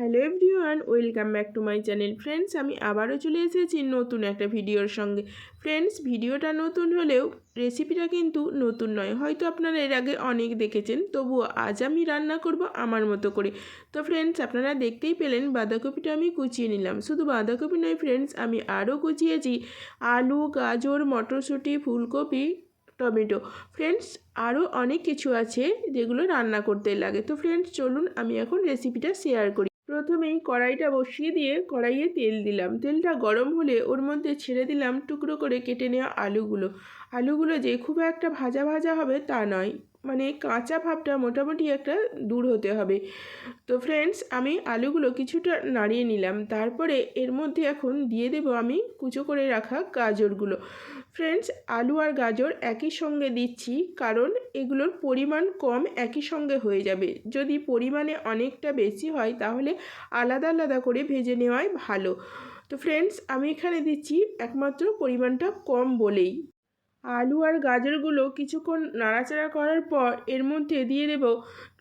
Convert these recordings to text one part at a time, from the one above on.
Hello everyone, welcome back to my channel friends. আমি আবারও চলে এসেছি নতুন একটা ভিডিওর সঙ্গে। ফ্রেন্ডস, ভিডিওটা নতুন হলেও রেসিপিটা কিন্তু নতুন নয়। হয়তো আপনারা এর আগে অনেক দেখেছেন, তবুও আজ আমি রান্না করব আমার মতো করে। তো ফ্রেন্ডস, আপনারা দেখতেই পেলেন বাঁধাকপিটা আমি কুচিয়ে নিলাম। শুধু বাঁধাকপি নয় ফ্রেন্ডস, আমি আরও কুচিয়েছি আলু, গাজর, মটরশুঁটি, ফুলকপি, টমেটো। ফ্রেন্ডস, আরও অনেক কিছু আছে যেগুলো রান্না করতে লাগে। তো ফ্রেন্ডস, চলুন আমি এখন রেসিপিটা শেয়ার করি। প্রথমেই কড়াইটা বসিয়ে দিয়ে কড়াইয়ে তেল দিলাম। তেলটা গরম হলে ওর মধ্যে ছেড়ে দিলাম টুকরো করে কেটে নেওয়া আলুগুলো। আলুগুলো যে খুব একটা ভাজা ভাজা হবে তা নয়। মানে কাঁচা ভাবটা মোটামুটি একটা দূর হতে হবে। তো ফ্রেন্ডস আমি আলুগুলো কিছুটা নাড়িয়ে নিলাম। তারপরে এর মধ্যে এখন দিয়ে দেব আমি কুচো করে রাখা গাজরগুলো। ফ্রেন্ডস আলু আর গাজর একই সঙ্গে দিচ্ছি কারণ এগুলোর পরিমাণ কম একই সঙ্গে হয়ে যাবে। যদি পরিমাণে অনেকটা বেশি হয় তাহলে আলাদা আলাদা করে ভেজে নেওয়াই ভালো। তো ফ্রেন্ডস আমি এখানে দিচ্ছি একমাত্র পরিমাণটা কম বলেই। আলু আর গাজরগুলো কিছুক্ষণ নাড়াচাড়া করার পর এর মধ্যে দিয়ে দেব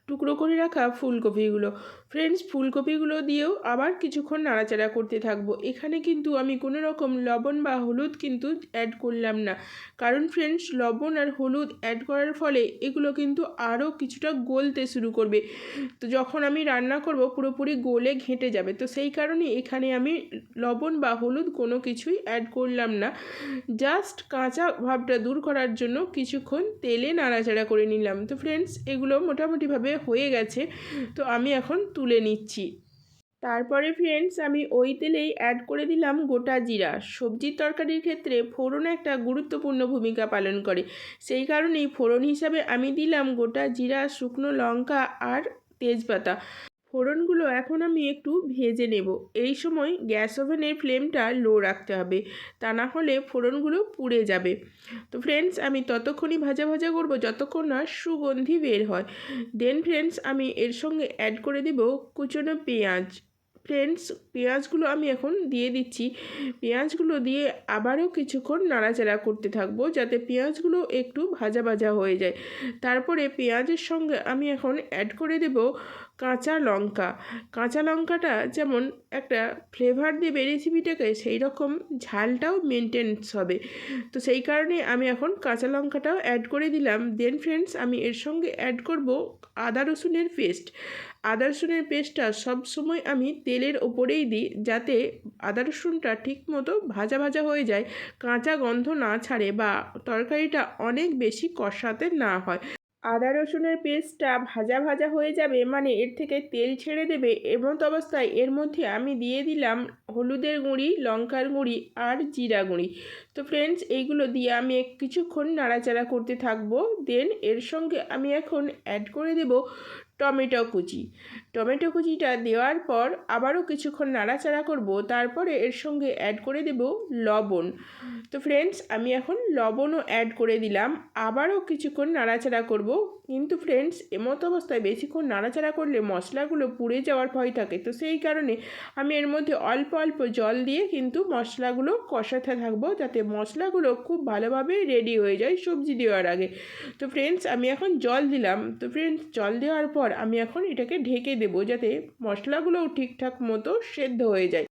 টুকরো করে রাখা ফুলকপিগুলো। ফ্রেন্ডস ফুলকপিগুলো দিয়েও আবার কিছুক্ষণ নাড়াচাড়া করতে থাকব। এখানে কিন্তু আমি কোনো রকম লবণ বা হলুদ কিন্তু অ্যাড করলাম না। কারণ ফ্রেন্ডস লবণ আর হলুদ অ্যাড করার ফলে এগুলো কিন্তু আরও কিছুটা গলতে শুরু করবে। তো যখন আমি রান্না করব, পুরোপুরি গলে ঘেঁটে যাবে। তো সেই কারণে এখানে আমি লবণ বা হলুদ কোনো কিছুই অ্যাড করলাম না। জাস্ট কাঁচা ভাবটা দূর করার জন্য কিছুক্ষণ তেলে নাড়াচাড়া করে নিলাম। তো ফ্রেন্ডস এগুলো মোটামুটিভাবে হয়ে গেছে, তো আমি এখন তুলে নিচ্ছি। তারপরে ফ্রেন্ডস আমি ওই তেলেই অ্যাড করে দিলাম গোটা জিরা। সবজির তরকারির ক্ষেত্রে ফোড়ন একটা গুরুত্বপূর্ণ ভূমিকা পালন করে। সেই কারণেই ফোড়ন হিসাবে আমি দিলাম গোটা জিরা, শুকনো লঙ্কা আর তেজপাতা। ফোড়নগুলো এখন আমি একটু ভেজে নেব। এই সময় গ্যাস ওভেনের ফ্লেমটা লো রাখতে হবে, তা না হলে ফোড়নগুলো পুড়ে যাবে। তো ফ্রেন্ডস আমি ততক্ষণই ভাজা ভাজা করব যতক্ষণ না সুগন্ধি বের হয়। দেন ফ্রেন্ডস আমি এর সঙ্গে অ্যাড করে দেব কুচনো পেঁয়াজ। ফ্রেন্ডস পেঁয়াজগুলো আমি এখন দিয়ে দিচ্ছি। পেঁয়াজগুলো দিয়ে আবারও কিছুক্ষণ নাড়াচাড়া করতে থাকব যাতে পেঁয়াজগুলো একটু ভাজা ভাজা হয়ে যায়। তারপরে পেঁয়াজের সঙ্গে আমি এখন অ্যাড করে দেব কাঁচা লঙ্কা। কাঁচা লঙ্কাটা যেমন একটা ফ্লেভার দেবে রেসিপিটাকে সেই রকম ঝালটাও মেনটেন্স হবে। তো সেই কারণে আমি এখন কাঁচা লঙ্কাটাও অ্যাড করে দিলাম। দেন ফ্রেন্ডস আমি এর সঙ্গে অ্যাড করব আদা রসুনের পেস্ট আদা রসুনের পেস্টটা সবসময় আমি তেলের ওপরেই দিই, যাতে আদা রসুনটা ঠিক মতো ভাজা ভাজা হয়ে যায়, কাঁচা গন্ধ না ছাড়ে বা তরকারিটা অনেক বেশি কষাতে না হয়। আদা রসুনের পেস্টটা ভাজা ভাজা হয়ে যাবে মানে এর থেকে তেল ছেড়ে দেবে এমন অবস্থায় এর মধ্যে আমি দিয়ে দিলাম হলুদের গুঁড়ি, লঙ্কার গুঁড়ি আর জিরা গুঁড়ি। তো ফ্রেন্ডস এইগুলো দিয়ে আমি কিছুক্ষণ নাড়াচাড়া করতে থাকব দেন এর সঙ্গে আমি এখন অ্যাড করে দেব টমেটো কুচি। টমেটো কুচিটা দেওয়ার পর আবারও কিছুক্ষণ নাড়াচাড়া করব, তারপরে এর সঙ্গে অ্যাড করে দেব লবণ। তো ফ্রেন্ডস আমি এখন লবণও অ্যাড করে দিলাম, আবারও কিছুক্ষণ নাড়াচাড়া করব। কিন্তু ফ্রেন্ডস এমতো অবস্থায় বেশিক্ষণ নাড়াচাড়া করলে মশলাগুলো পুড়ে যাওয়ার ভয় থাকে। তো সেই কারণে আমি এর মধ্যে অল্প অল্প জল দিয়ে কিন্তু মশলাগুলো কষাতে থাকব, যাতে মশলাগুলো খুব ভালোভাবে রেডি হয়ে যায় সবজি দেওয়ার আগে। তো ফ্রেন্ডস আমি এখন জল দিলাম। তো ফ্রেন্ডস জল দেওয়ার পর আমি এখন এটাকে ঢেকে দেব যাতে মশলাগুলোও ঠিকঠাক মতো সেদ্ধ হয়ে যায়।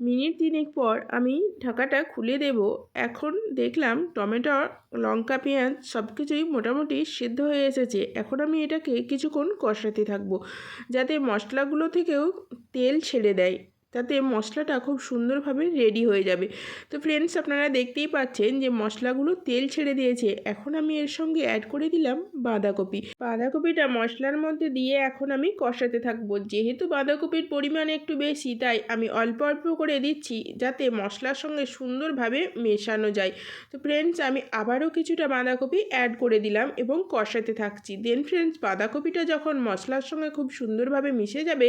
মিনিট তিনেক পর আমি ঢাকাটা খুলে দেব। এখন দেখলাম টমেটো, লঙ্কা, পেঁয়াজ সব কিছুই মোটামুটি সেদ্ধ হয়ে এসেছে। এখন আমি এটাকে কিছুক্ষণ কষাতে থাকব যাতে মশলাগুলো থেকেও তেল ছেড়ে দেয়। তাতে মশলাটা খুব সুন্দরভাবে রেডি হয়ে যাবে। তো ফ্রেন্ডস আপনারা দেখতেই পাচ্ছেন যে মশলাগুলো তেল ছেড়ে দিয়েছে। এখন আমি এর সঙ্গে অ্যাড করে দিলাম বাঁধাকপি। বাঁধাকপিটা মশলার মধ্যে দিয়ে এখন আমি কষাতে থাকব। যেহেতু বাঁধাকপির পরিমাণ একটু বেশি, তাই আমি অল্প অল্প করে দিচ্ছি যাতে মশলার সঙ্গে সুন্দরভাবে মেশানো যায়। তো ফ্রেন্ডস আমি আবারও কিছুটা বাঁধাকপি অ্যাড করে দিলাম এবং কষাতে থাকছি। দেন ফ্রেন্ডস বাঁধাকপিটা যখন মশলার সঙ্গে খুব সুন্দরভাবে মিশে যাবে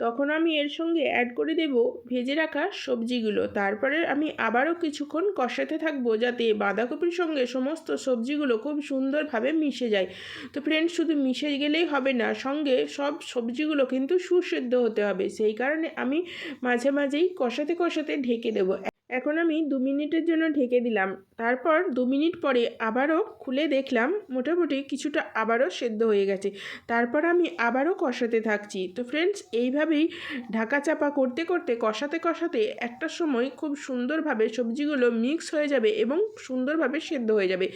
তখন আমি এর সঙ্গে অ্যাড করে দেব ভেজে রাখা সবজিগুলো। তারপরে আমি আবারও কিছুক্ষণ কষাতে থাকব যাতে বাঁধাকপির সঙ্গে সমস্ত সবজিগুলো খুব সুন্দরভাবে মিশে যায়। তো ফ্রেন্ডস শুধু মিশে গেলেই হবে না, সঙ্গে সব সবজিগুলো কিন্তু সুসেদ্ধ হতে হবে। সেই কারণে আমি মাঝে মাঝেই কষাতে কষাতে ঢেকে দেবো। এখন আমি দু মিনিটের জন্য ঢেকে দিলাম। তারপর দু মিনিট পরে আবারও খুলে দেখলাম মোটামুটি কিছুটা আবারও সেদ্ধ হয়ে গেছে। তারপর আমি আবারও কষাতে থাকছি। তো ফ্রেন্ডস এইভাবেই ঢাকা চাপা করতে করতে, কষাতে কষাতে একটা সময় খুব সুন্দরভাবে সবজিগুলো মিক্স হয়ে যাবে এবং সুন্দরভাবে সেদ্ধ হয়ে যাবে।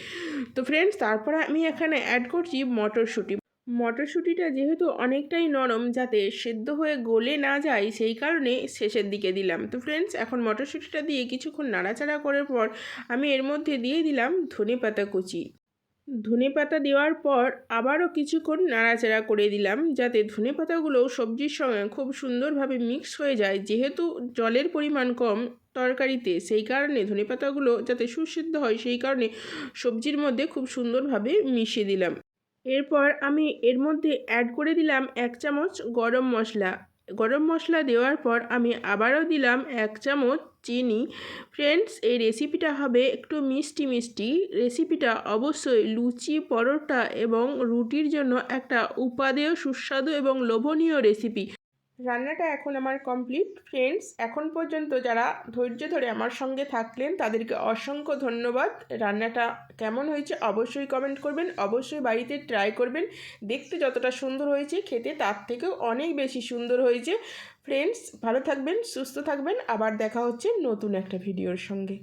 তো ফ্রেন্ডস তারপর আমি এখানে অ্যাড করছি মটরশুঁটি। মটরশুঁটিটা যেহেতু অনেকটাই নরম যাতে সেদ্ধ হয়ে গলে না যায়, সেই কারণে শেষের দিকে দিলাম। তো ফ্রেন্ডস এখন মটরশুঁটিটা দিয়ে কিছুক্ষণ নাড়াচাড়া করার পর আমি এর মধ্যে দিয়ে দিলাম ধনে পাতা কুচি। ধনে পাতা দেওয়ার পর আবারও কিছুক্ষণ নাড়াচাড়া করে দিলাম যাতে ধনে পাতাগুলো সবজির সঙ্গে খুব সুন্দরভাবে মিক্স হয়ে যায়। যেহেতু জলের পরিমাণ কম তরকারিতে, সেই কারণে ধনে পাতাগুলো যাতে সুসিদ্ধ হয়, সেই কারণে সবজির মধ্যে খুব সুন্দরভাবে মিশিয়ে দিলাম। এরপর আমি এর মধ্যে অ্যাড করে দিলাম এক চামচ গরম মশলা। গরম মশলা দেওয়ার পর আমি আবারও দিলাম এক চামচ চিনি। ফ্রেন্ডস এই রেসিপিটা হবে একটু মিষ্টি মিষ্টি। রেসিপিটা অবশ্যই লুচি, পরোটা এবং রুটির জন্য একটা উপাদেয়, সুস্বাদু এবং লোভনীয় রেসিপি রান্নাটা এখন আমার কমপ্লিট ফ্রেন্ডস এখন পর্যন্ত যারা ধৈর্য ধরে আমার সঙ্গে থাকলেন, তাদেরকে অসংখ্য ধন্যবাদ। রান্নাটা কেমন হয়েছে অবশ্যই কমেন্ট করবেন, অবশ্যই বাড়িতে ট্রাই করবেন। দেখতে যতটা সুন্দর হয়েছে, খেতে তার থেকেও অনেক বেশি সুন্দর হয়েছে। ফ্রেন্ডস ভালো থাকবেন, সুস্থ থাকবেন। আবার দেখা হচ্ছে নতুন একটা ভিডিওর সঙ্গে।